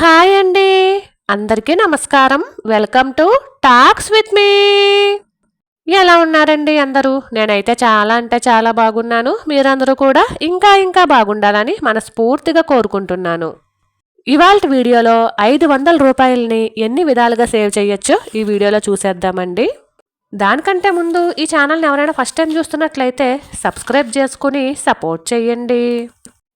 Hi అండి. అందరికీ నమస్కారం. Welcome to talks with me. ఎలా ఉన్నారండి అందరూ? నేనైతే చాలా అంటే చాలా బాగున్నాను. మీరందరూ కూడా ఇంకా ఇంకా బాగుండాలని మనస్ఫూర్తిగా కోరుకుంటున్నాను. ఇవాళ వీడియోలో ఐదు వందల రూపాయలని ఎన్ని విధాలుగా సేవ్ చేయొచ్చో ఈ వీడియోలో చూసేద్దామండి. దానికంటే ముందు ఈ ఛానల్ని ఎవరైనా ఫస్ట్ టైం చూస్తున్నట్లయితే సబ్స్క్రైబ్ చేసుకుని సపోర్ట్ చేయండి.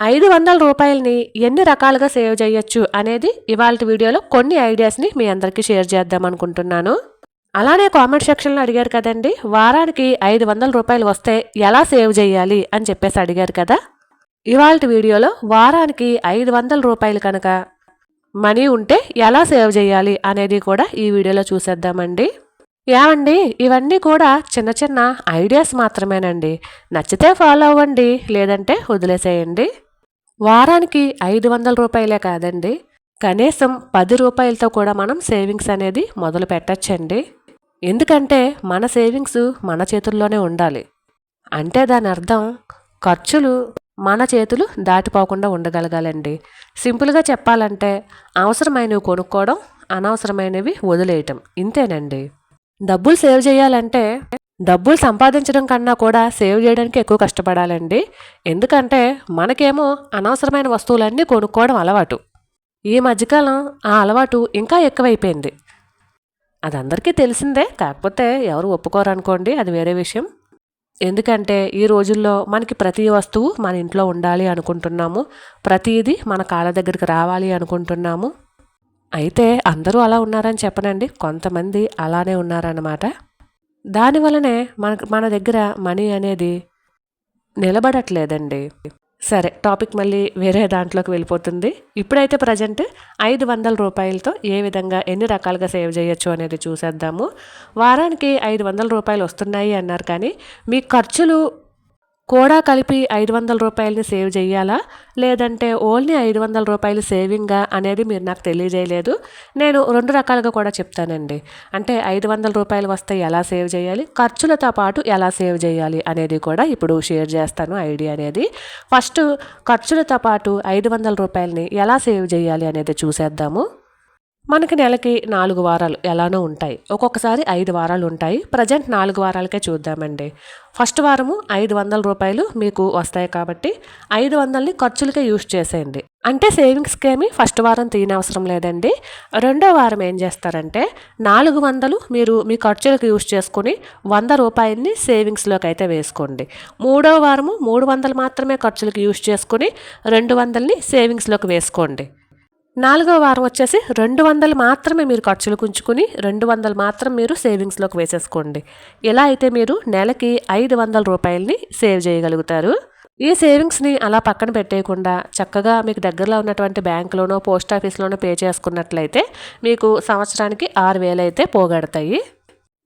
ఐదు వందల రూపాయలని ఎన్ని రకాలుగా సేవ్ చేయొచ్చు అనేది ఇవాళ వీడియోలో కొన్ని ఐడియాస్ని మీ అందరికీ షేర్ చేద్దాం అనుకుంటున్నాను. అలానే కామెంట్ సెక్షన్లో అడిగారు కదండి వారానికి ఐదు వందల రూపాయలు వస్తే ఎలా సేవ్ చేయాలి అని చెప్పేసి అడిగారు కదా. ఇవాళ వీడియోలో వారానికి ఐదు వందల రూపాయలు కనుక మనీ ఉంటే ఎలా సేవ్ చేయాలి అనేది కూడా ఈ వీడియోలో చూసేద్దామండి. ఏమండి ఇవన్నీ కూడా చిన్న చిన్న ఐడియాస్ మాత్రమేనండి. నచ్చితే ఫాలో అవ్వండి లేదంటే వదిలేసేయండి. వారానికి ఐదు వందల రూపాయలే కాదండి. కనీసం పది రూపాయలతో కూడా మనం సేవింగ్స్ అనేది మొదలు పెట్టచ్చండి. ఎందుకంటే మన సేవింగ్స్ మన చేతుల్లోనే ఉండాలి. అంటే దాని అర్థం ఖర్చులు మన చేతులు దాటిపోకుండా ఉండగలగాలండి. సింపుల్గా చెప్పాలంటే అవసరమైనవి కొనుక్కోవడం అనవసరమైనవి వదిలేయటం ఇంతేనండి. డబ్బులు సేవ్ చేయాలంటే డబ్బులు సంపాదించడం కన్నా కూడా సేవ్ చేయడానికి ఎక్కువ కష్టపడాలండి. ఎందుకంటే మనకేమో అనవసరమైన వస్తువులన్నీ కొనుక్కోవడం అలవాటు. ఈ మధ్యకాలం ఆ అలవాటు ఇంకా ఎక్కువైపోయింది. అది అందరికీ తెలిసిందే కాకపోతే ఎవరు ఒప్పుకోరు అనుకోండి అది వేరే విషయం. ఎందుకంటే ఈ రోజుల్లో మనకి ప్రతి వస్తువు మన ఇంట్లో ఉండాలి అనుకుంటున్నాము. ప్రతిదీ మన కాళ్ళ దగ్గరికి రావాలి అనుకుంటున్నాము. అయితే అందరూ అలా ఉన్నారని చెప్పనండి. కొంతమంది అలానే ఉన్నారన్నమాట. దానివలనే మన మన దగ్గర మనీ అనేది నిలబడట్లేదండి. సరే టాపిక్ మళ్ళీ వేరే దాంట్లోకి వెళ్ళిపోతుంది. ఇప్పుడైతే ప్రజెంట్ ఐదు వందల రూపాయలతో ఏ విధంగా ఎన్ని రకాలుగా సేవ్ చేయొచ్చు అనేది చూసేద్దాము. వారానికి ఐదు వందల రూపాయలు వస్తున్నాయి అన్నారు కానీ మీ ఖర్చులు కూడా కలిపి ఐదు వందల రూపాయలని సేవ్ చేయాలా? లేదంటే ఓన్లీ ఐదు వందల రూపాయలు సేవింగా అనేది మీరు నాకు తెలియజేయలేదు. నేను రెండు రకాలుగా కూడా చెప్తానండి. అంటే ఐదు వందల రూపాయలు వస్తే ఎలా సేవ్ చేయాలి? ఖర్చులతో పాటు ఎలా సేవ్ చేయాలి అనేది కూడా ఇప్పుడు షేర్ చేస్తాను ఐడియా అనేది. ఫస్ట్ ఖర్చులతో పాటు ఐదు వందల రూపాయలని ఎలా సేవ్ చేయాలి అనేది చూసేద్దాము. మనకి నెలకి నాలుగు వారాలు ఎలానో ఉంటాయి. ఒక్కొక్కసారి ఐదు వారాలు ఉంటాయి. ప్రజెంట్ నాలుగు వారాలకే చూద్దామండి. ఫస్ట్ వారము ఐదు వందల రూపాయలు మీకు వస్తాయి కాబట్టి ఐదు వందలని ఖర్చులకే యూజ్ చేసేయండి. అంటే సేవింగ్స్కి ఏమి ఫస్ట్ వారం తీయనవసరం లేదండి. రెండో వారం ఏం చేస్తారంటే నాలుగు వందలు మీరు మీ ఖర్చులకు యూజ్ చేసుకుని వంద రూపాయలని సేవింగ్స్లోకి అయితే వేసుకోండి. మూడో వారము మూడు వందలు మాత్రమే ఖర్చులకు యూజ్ చేసుకుని రెండు వందలని సేవింగ్స్లోకి వేసుకోండి. నాలుగో వారం వచ్చేసి రెండు వందలు మాత్రమే మీరు ఖర్చులు ఉంచుకుని రెండు వందలు మాత్రం మీరు సేవింగ్స్లోకి వేసేసుకోండి. ఇలా అయితే మీరు నెలకి ఐదు వందల రూపాయలని సేవ్ చేయగలుగుతారు? ఈ సేవింగ్స్ని అలా పక్కన పెట్టేయకుండా చక్కగా మీకు దగ్గరలో ఉన్నటువంటి బ్యాంకులోనో పోస్ట్ ఆఫీస్లోనో పే చేసుకున్నట్లయితే మీకు సంవత్సరానికి ఆరు వేలు అయితే పోగడతాయి.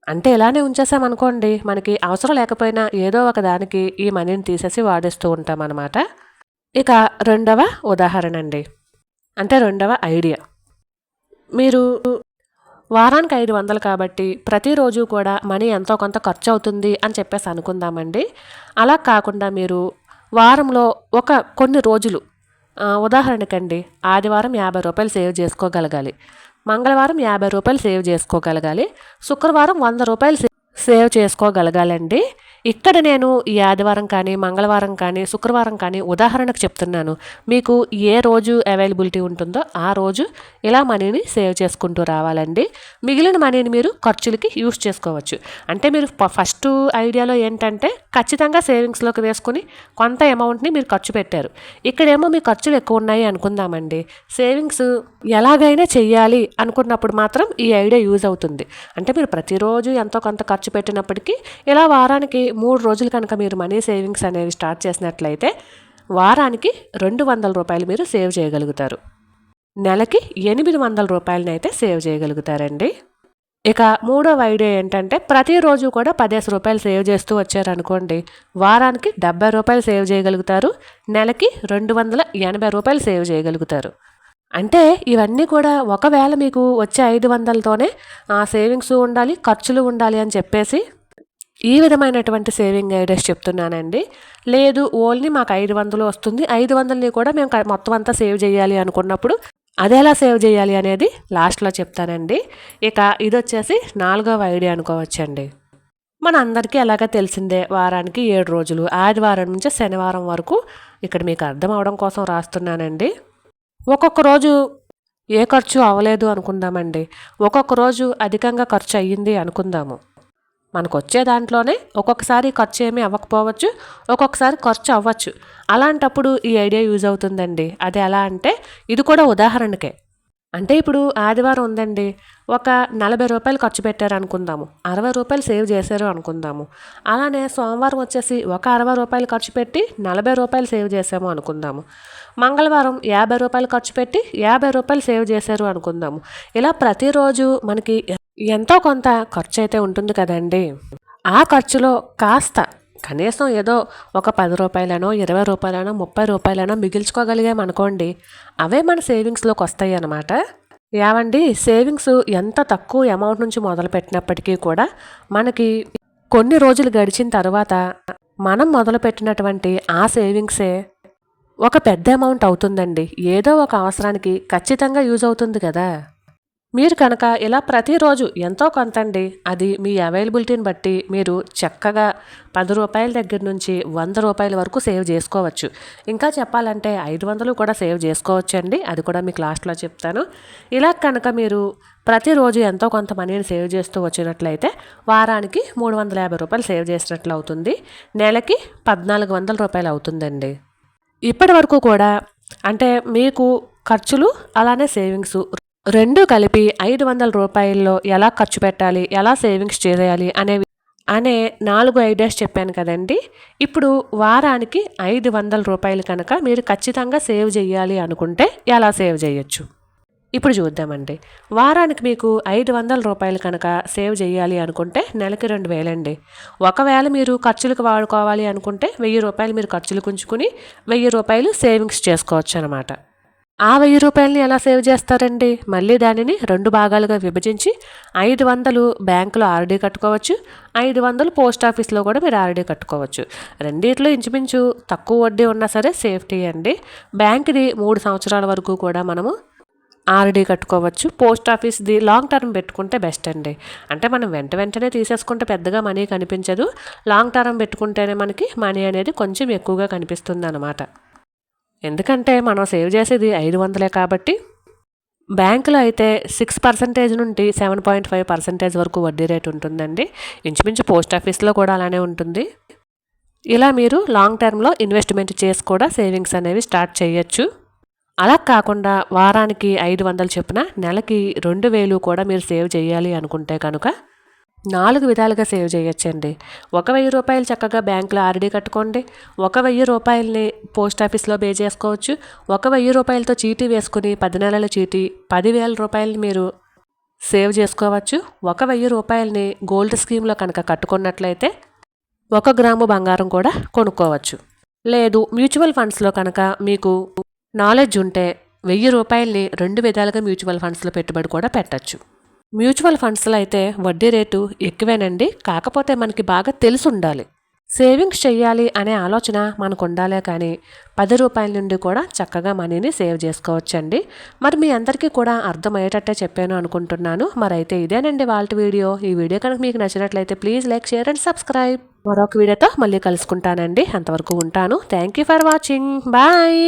అంటే ఇలానే ఉంచేసామనుకోండి మనకి అవసరం లేకపోయినా ఏదో ఒక దానికి ఈ మనీని తీసేసి వాడేస్తూ ఉంటాం అన్నమాట ఇక రెండవ ఉదాహరణ అండి అంటే రెండవ ఐడియా. మీరు వారానికి ఐదు వందలు కాబట్టి ప్రతిరోజు కూడా మనీ ఎంతో కొంత ఖర్చు అవుతుంది అని చెప్పేసి అనుకుందామండి. అలా కాకుండా మీరు వారంలో ఒక కొన్ని రోజులు ఉదాహరణకండి ఆదివారం యాభై రూపాయలు సేవ్ చేసుకోగలగాలి మంగళవారం యాభై రూపాయలు సేవ్ చేసుకోగలగాలి శుక్రవారం వంద రూపాయలు సేవ్ చేసుకోగలగాలండి. ఇక్కడ నేను ఈ ఆదివారం కానీ మంగళవారం కానీ శుక్రవారం కానీ ఉదాహరణకు చెప్తున్నాను. మీకు ఏ రోజు అవైలబిలిటీ ఉంటుందో ఆ రోజు ఇలా మనీని సేవ్ చేసుకుంటూ రావాలండి. మిగిలిన మనీని మీరు ఖర్చులకి యూస్ చేసుకోవచ్చు. అంటే మీరు ఫస్ట్ ఐడియాలో ఏంటంటే ఖచ్చితంగా సేవింగ్స్లోకి వేసుకుని కొంత అమౌంట్ని మీరు ఖర్చు పెట్టారు. ఇక్కడేమో మీ ఖర్చులు ఎక్కువ ఉన్నాయి అనుకుందామండి. సేవింగ్స్ ఎలాగైనా చెయ్యాలి అనుకున్నప్పుడు మాత్రం ఈ ఐడియా యూజ్ అవుతుంది. అంటే మీరు ప్రతిరోజు ఎంతో కొంత ఖర్చు పెట్టినప్పటికీ ఇలా వారానికి మూడు రోజులు కనుక మీరు మనీ సేవింగ్స్ అనేవి స్టార్ట్ చేసినట్లయితే వారానికి రెండు వందల రూపాయలు మీరు సేవ్ చేయగలుగుతారు. నెలకి ఎనిమిది వందల రూపాయలనైతే సేవ్ చేయగలుగుతారండి. ఇక మూడవ ఐడియా ఏంటంటే ప్రతిరోజు కూడా పదిహేను రూపాయలు సేవ్ చేస్తూ వచ్చారనుకోండి వారానికి డెబ్బై రూపాయలు సేవ్ చేయగలుగుతారు నెలకి రెండు వందల ఎనభై రూపాయలు సేవ్ చేయగలుగుతారు. అంటే ఇవన్నీ కూడా ఒకవేళ మీకు వచ్చే ఐదు వందలతోనే సేవింగ్స్ ఉండాలి ఖర్చులు ఉండాలి అని చెప్పేసి ఈ విధమైనటువంటి సేవింగ్ ఐడియాస్ చెప్తున్నానండి. లేదు ఓన్లీ మాకు ఐదు వందలు వస్తుంది. ఐదు వందలని కూడా మేము మొత్తం అంతా సేవ్ చేయాలి అనుకున్నప్పుడు అది ఎలా సేవ్ చేయాలి అనేది లాస్ట్లో చెప్తానండి. ఇక ఇది వచ్చేసి నాలుగవ ఐడియా అనుకోవచ్చండి. మన అందరికీ ఎలాగ తెలిసిందే వారానికి ఏడు రోజులు. ఆదివారం నుంచి శనివారం వరకు ఇక్కడ మీకు అర్థం అవడం కోసం రాస్తున్నానండి. ఒక్కొక్క రోజు ఏ ఖర్చు అవ్వలేదు అనుకుందామండి. ఒక్కొక్క రోజు అధికంగా ఖర్చు అయ్యింది అనుకుందాము. మనకు వచ్చే దాంట్లోనే ఒక్కొక్కసారి ఖర్చు ఏమీ అవ్వకపోవచ్చు ఒక్కొక్కసారి ఖర్చు అవ్వచ్చు. అలాంటప్పుడు ఈ ఐడియా యూజ్ అవుతుందండి. అది ఎలా అంటే ఇది కూడా ఉదాహరణకే. అంటే ఇప్పుడు ఆదివారం ఉందండి. ఒక నలభై రూపాయలు ఖర్చు పెట్టారు అనుకుందాము అరవై రూపాయలు సేవ్ చేశారు అనుకుందాము. అలానే సోమవారం వచ్చేసి ఒక అరవై రూపాయలు ఖర్చు పెట్టి నలభై రూపాయలు సేవ్ చేసాము అనుకుందాము. మంగళవారం యాభై రూపాయలు ఖర్చు పెట్టి యాభై రూపాయలు సేవ్ చేశారు అనుకుందాము. ఇలా ప్రతిరోజు మనకి ఎంతో కొంత ఖర్చు అయితే ఉంటుంది కదండి. ఆ ఖర్చులో కాస్త కనీసం ఏదో ఒక పది రూపాయలనో ఇరవై రూపాయలనో ముప్పై రూపాయలనో మిగిల్చుకోగలిగామనుకోండి అవే మన సేవింగ్స్లోకి వస్తాయి అన్నమాట ఏవండి సేవింగ్స్ ఎంత తక్కువ అమౌంట్ నుంచి మొదలు పెట్టినప్పటికీ కూడా మనకి కొన్ని రోజులు గడిచిన తర్వాత మనం మొదలుపెట్టినటువంటి ఆ సేవింగ్సే ఒక పెద్ద అమౌంట్ అవుతుందండి. ఏదో ఒక అవసరానికి ఖచ్చితంగా యూజ్ అవుతుంది కదా. మీరు కనుక ఇలా ప్రతిరోజు ఎంతో కొంత అండి అది మీ అవైలబిలిటీని బట్టి మీరు చక్కగా పది రూపాయల దగ్గర నుంచి వంద రూపాయల వరకు సేవ్ చేసుకోవచ్చు. ఇంకా చెప్పాలంటే ఐదు వందలు కూడా సేవ్ చేసుకోవచ్చు అండి అది కూడా మీకు లాస్ట్లో చెప్తాను. ఇలా కనుక మీరు ప్రతిరోజు ఎంతో కొంత మనీని సేవ్ చేస్తూ వచ్చినట్లయితే వారానికి మూడు వందల యాభై రూపాయలు సేవ్ చేసినట్లు అవుతుంది. నెలకి పద్నాలుగు వందల రూపాయలు అవుతుందండి. ఇప్పటి వరకు కూడా అంటే మీకు ఖర్చులు అలానే సేవింగ్స్ రెండు కలిపి ఐదు వందల రూపాయల్లో ఎలా ఖర్చు పెట్టాలి ఎలా సేవింగ్స్ చేయాలి అనేవి అనే నాలుగు ఐడియాస్ చెప్పాను కదండి. ఇప్పుడు వారానికి ఐదు వందల రూపాయలు కనుక మీరు ఖచ్చితంగా సేవ్ చేయాలి అనుకుంటే ఎలా సేవ్ చేయొచ్చు? ఇప్పుడు చూద్దామండి. వారానికి మీకు ఐదు వందల రూపాయలు కనుక సేవ్ చేయాలి అనుకుంటే నెలకి రెండు వేలండి. ఒకవేళ మీరు ఖర్చులకు వాడుకోవాలి అనుకుంటే వెయ్యి రూపాయలు మీరు ఖర్చులకు ఉంచుకుని వెయ్యి రూపాయలు సేవింగ్స్ చేసుకోవచ్చు అనమాట ఆ వెయ్యి రూపాయలని ఎలా సేవ్ చేస్తారండి? మళ్ళీ దానిని రెండు భాగాలుగా విభజించి ఐదు వందలు బ్యాంకులో ఆర్డీ కట్టుకోవచ్చు. ఐదు వందలు పోస్ట్ ఆఫీస్లో కూడా మీరు ఆర్డీ కట్టుకోవచ్చు. రెండిట్లో ఇంచుమించు తక్కువ వడ్డీ ఉన్నా సరే సేఫ్టీ అండి. బ్యాంక్ది మూడు సంవత్సరాల వరకు కూడా మనము ఆర్డీ కట్టుకోవచ్చు. పోస్ట్ ఆఫీస్ది లాంగ్ టర్మ్ పెట్టుకుంటే బెస్ట్ అండి. అంటే మనం వెంట వెంటనే తీసేసుకుంటే పెద్దగా మనీ కనిపించదు. లాంగ్ టర్మ్ పెట్టుకుంటేనే మనకి మనీ అనేది కొంచెం ఎక్కువగా కనిపిస్తుంది అనమాట ఎందుకంటే మనం సేవ్ చేసేది ఐదు వందలే కాబట్టి బ్యాంకులో అయితే సిక్స్ పర్సెంటేజ్ నుండి సెవెన్ పాయింట్ ఫైవ్ పర్సెంటేజ్ వరకు వడ్డీ రేట్ ఉంటుందండి. ఇంచుమించు పోస్ట్ ఆఫీస్లో కూడా అలానే ఉంటుంది. ఇలా మీరు లాంగ్ టర్మ్లో ఇన్వెస్ట్మెంట్ చేసి కూడా సేవింగ్స్ అనేవి స్టార్ట్ చేయొచ్చు. అలా కాకుండా వారానికి ఐదు వందలు చొప్పున నెలకి రెండు వేలు కూడా మీరు సేవ్ చేయాలి అనుకుంటే కనుక నాలుగు విధాలుగా సేవ్ చేయొచ్చండి. ఒక వెయ్యి రూపాయలు చక్కగా బ్యాంకులో ఆర్డీ కట్టుకోండి. ఒక వెయ్యి రూపాయలని పోస్ట్ ఆఫీస్లో పే చేసుకోవచ్చు. ఒక వెయ్యి రూపాయలతో చీటీ వేసుకుని పది నెలల చీటీ పదివేల రూపాయలని మీరు సేవ్ చేసుకోవచ్చు. ఒక వెయ్యి రూపాయలని గోల్డ్ స్కీమ్లో కనుక కట్టుకున్నట్లయితే ఒక గ్రాము బంగారం కూడా కొనుక్కోవచ్చు. లేదు మ్యూచువల్ ఫండ్స్లో కనుక మీకు నాలెడ్జ్ ఉంటే వెయ్యి రూపాయల్ని రెండు విధాలుగా మ్యూచువల్ ఫండ్స్లో పెట్టుబడి కూడా పెట్టచ్చు. మ్యూచువల్ ఫండ్స్లో అయితే వడ్డీ రేటు ఎక్కువేనండి. కాకపోతే మనకి బాగా తెలిసి ఉండాలి సేవింగ్స్ చేయాలి అనే ఆలోచన మనకు ఉండాలే కానీ పది రూపాయల నుండి కూడా చక్కగా మనీని సేవ్ చేసుకోవచ్చండి. మరి మీ అందరికీ కూడా అర్థమయ్యేటట్టే చెప్పాను అనుకుంటున్నాను. మరి అయితే ఇదేనండి వాళ్ళ వీడియో. ఈ వీడియో కనుక మీకు నచ్చినట్లయితే please like share and subscribe. మరొక వీడియోతో మళ్ళీ కలుసుకుంటానండి. అంతవరకు ఉంటాను. Thank you for watching. Bye.